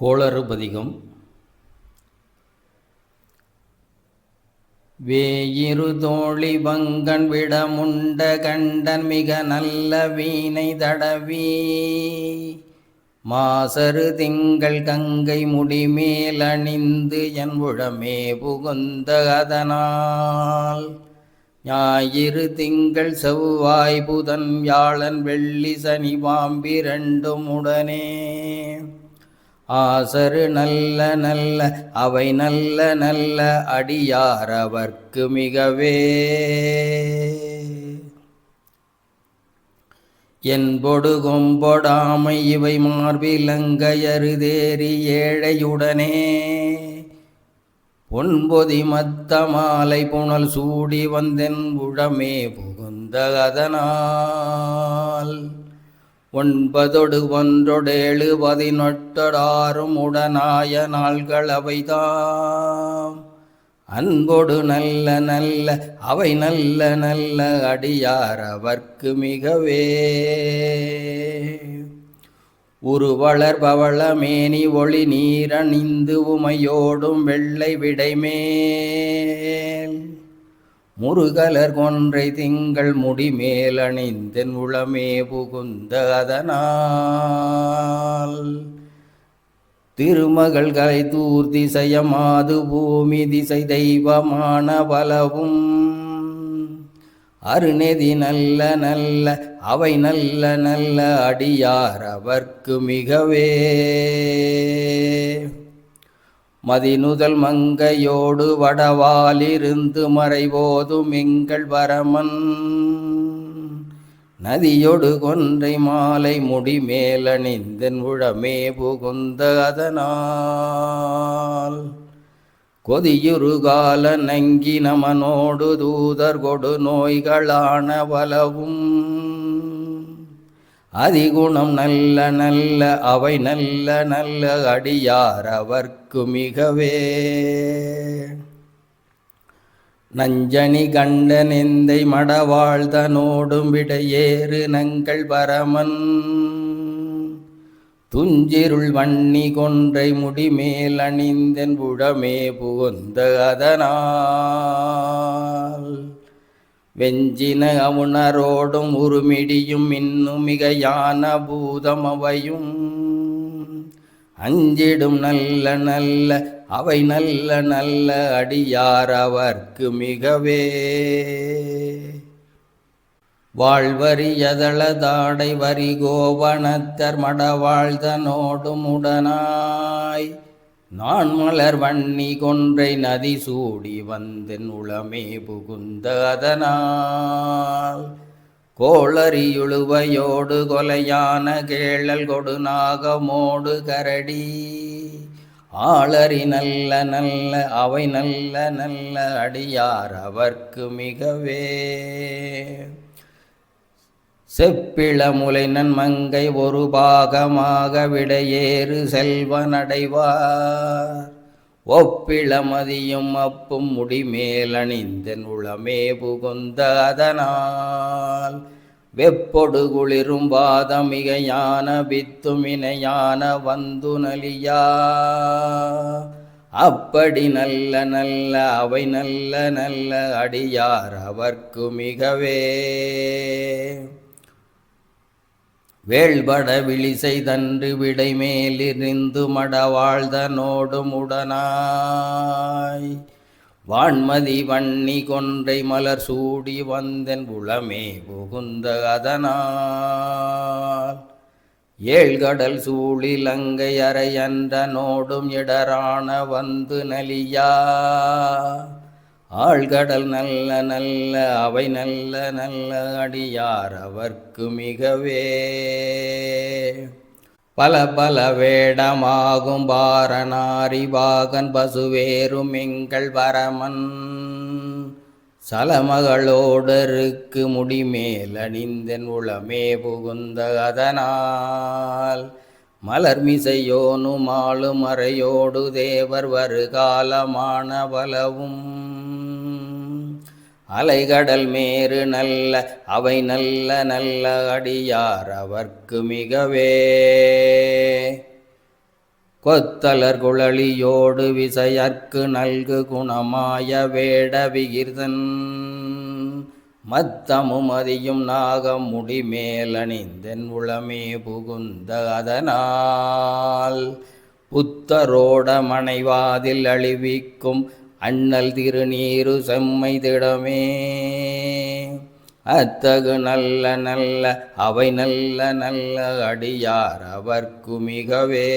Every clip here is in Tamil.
கோளறுபதிகம். வேயிரு தோழி பங்கன் விடமுண்ட கண்டன் மிக நல்ல வீணை தடவி. மாசரு திங்கள் கங்கை முடிமேல் அணிந்து என் உழமே புகுந்த அதனால். ஞாயிறு திங்கள் செவ்வாய் புதன் வியாழன் வெள்ளி சனி பாம்பிரண்டும் உடனே. ஆசரு நல்ல நல்ல அவை நல்ல நல்ல அடியார் அவர்க்கு மிகவே என்பொடு கொம்பொடாமை இவை மார்பிலங்கையருதேறி ஏழையுடனே. பொன்பொதி மத்த மாலை புனல் சூடி வந்தென் உழமே புகுந்த அதனால் ஒன்பதொடு ஒன்றொடேழு பதினொட்டடாறும் உடனாய நாள்கள் அவைதாம். அன்பொடு நல்ல நல்ல அவை நல்ல நல்ல அடியார் அவர்க்கு மிகவே. உருவளர் பவள மேனி ஒளி நீரணிந்து உமையோடும் வெள்ளை விடைமேல். முருகலர் கொன்றை திங்கள் முடிமேல் அணிந்தென் உளமே புகுந்த அதனால். திருமகள் கலை தூர் திசையமாது பூமி திசை தெய்வமான பலவும். அருநெதி நல்ல நல்ல அவை நல்ல நல்ல அடியார் அவர்க்கு மிகவே. மதிநுதல் மங்கையோடு வடவாலிருந்து மறைவோதும் எங்கள் வரமன். நதியொடு கொன்றை மாலை முடிமேலணிந்தன் உழமே புகுந்த அதனால். கொதியுருகால நங்கி நமனோடு தூதர் கொடு நோய்களான வலவும். அதிகுணம் நல்ல நல்ல அவை நல்ல நல்ல அடியார் அவர்க்கு மிகவே. நஞ்சனி கண்ட நெந்தை மடவாழ்தனோடும் விடையேறு நங்கள் பரமன். துஞ்சிருள் வன்னி கொன்றை முடிமேல் அணிந்தன் புடமே புகுந்த அதனால். வெஞ்சின அவுணரோடும் உருமிடியும் இன்னும் மிகையான பூதம் அவையும் அஞ்சிடும் நல்ல நல்ல அவை நல்ல நல்ல அடியார் அவர்க்கு மிகவே வாழ்வரியதளதாடை வரிகோவனத்தர் மடவாழ்தனோடும் உடனாய். நான் மலர் வன்னி கொன்றை நதி சூடி வந்தன் உளமே புகுந்த அதனால். கோளறியுழுவையோடு கொலையான கேழல் கொடுநாகமோடு கரடி. ஆளறி நல்ல நல்ல அவை நல்ல நல்ல அடியார் அவர்க்கு மிகவே. செப்பிளமுலைனன் மங்கை ஒரு பாகமாக விடையேறு செல்வனடைவார். ஒப்பிளமதியும் அப்பும் முடிமேலணிந்த அணிந்தன் உளமே புகுந்த அதனால் வெப்பொடு குளிரும் வாதமிகையான பித்துமினையான வந்து நலியா அப்படி நல்ல நல்ல அவை நல்ல நல்ல அடியார் அவர்க்கு மிகவே. வேள்பட விழிசை தன்று விடை மேலிருந்து மடவாழ்தனோடும் உடனாய். வான்மதி வன்னி கொன்றை மலர் சூடி வந்தன் உளமே புகுந்த அதனால். ஏழ்கடல் சூழிலங்கை அறையன்ற இடரான வந்து நலியா. ஆழ்கடல் நல்ல நல்ல அவை நல்ல நல்ல அடியார் அவர்க்கு மிகவே. பல பல வேடமாகும் பாரநாரி பாகன் பசுவேறும் எங்கள் பரமன். சலமகளோடருக்கு முடிமேல் அணிந்தன் உளமே புகுந்த அதனால். மலர்மிசையோனு ஆளுமறையோடு தேவர் வருகாலமான பலவும் அலைகடல் மேறு நல்ல அவை நல்ல நல்ல அடியார் அவர்க்கு மிகவே. கொத்தலர் குழலியோடு விசையற்கு நல்கு குணமாய வேட விகிர்தன். மத்தமும் அதியும் நாகம் முடிமேலணிந்தென் உளமே புகுந்த அதனால். புத்தரோட மனைவாதில் அழிவிக்கும் அண்ணல் திருநீரு செம்மை திடமே. அத்தகு நல்ல நல்ல அவை நல்ல நல்ல அடியார் அவர்க்கு மிகவே.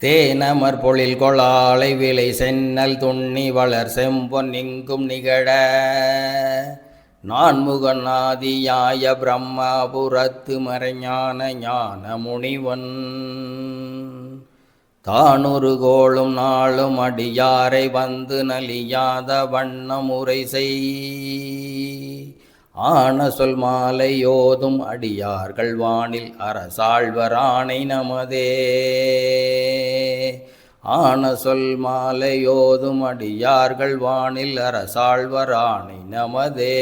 தேனமர் பொழில் கொளாலை விலை சென்னல் துண்ணி வளர் செம்பொன் இங்கும் நிகழ. நான்முகநாதியாய பிரம்மாபுரத்து மறைஞான ஞான முனிவன் தானொரு கோளும் நாளும் அடியாரை வந்து நலியாத வண்ணமுறை செய். ஆன சொல் மாலை யோதும் அடியார்கள் வானில் அரசாழ்வராணை நமதே. ஆன சொல் மாலை யோதும் அடியார்கள் வானில் அரசாழ்வராணை நமதே.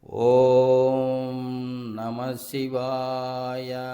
ஓம் நம சிவாயா